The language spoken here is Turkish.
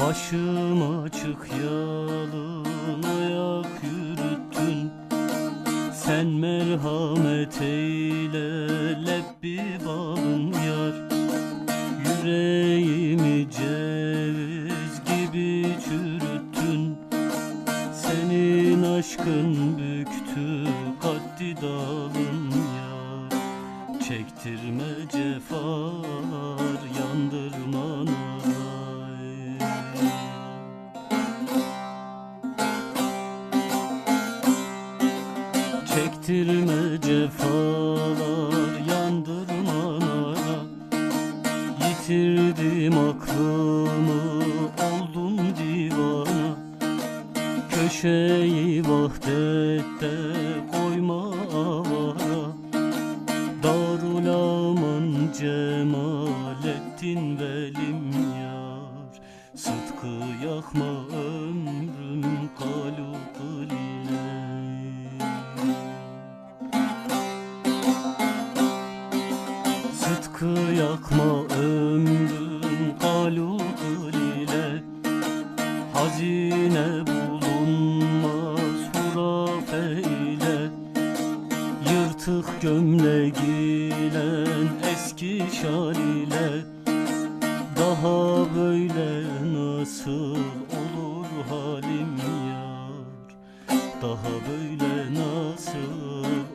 Başım açık yalın ayak yürüttün. Sen merhamet eyle lebbi balım yar. Yüreğimi ceviz gibi çürüttün. Senin aşkın büktü kaddi dalım yar. Çektirme cefalar yandırma Çektirme cefalar yandırma nara Yitirdim aklımı oldum divana. Köşeyi vahdette koyma avara. Darul aman Cemalettin velim yar. Sıtkı yakma ömrüm Sıtkı yakma ömrüm kalukul ile. Hazine bulunmaz hurafe ile. Yırtık gömlek giyen eski şal ile. Daha böyle nasıl olur halim yar? Daha böyle nasıl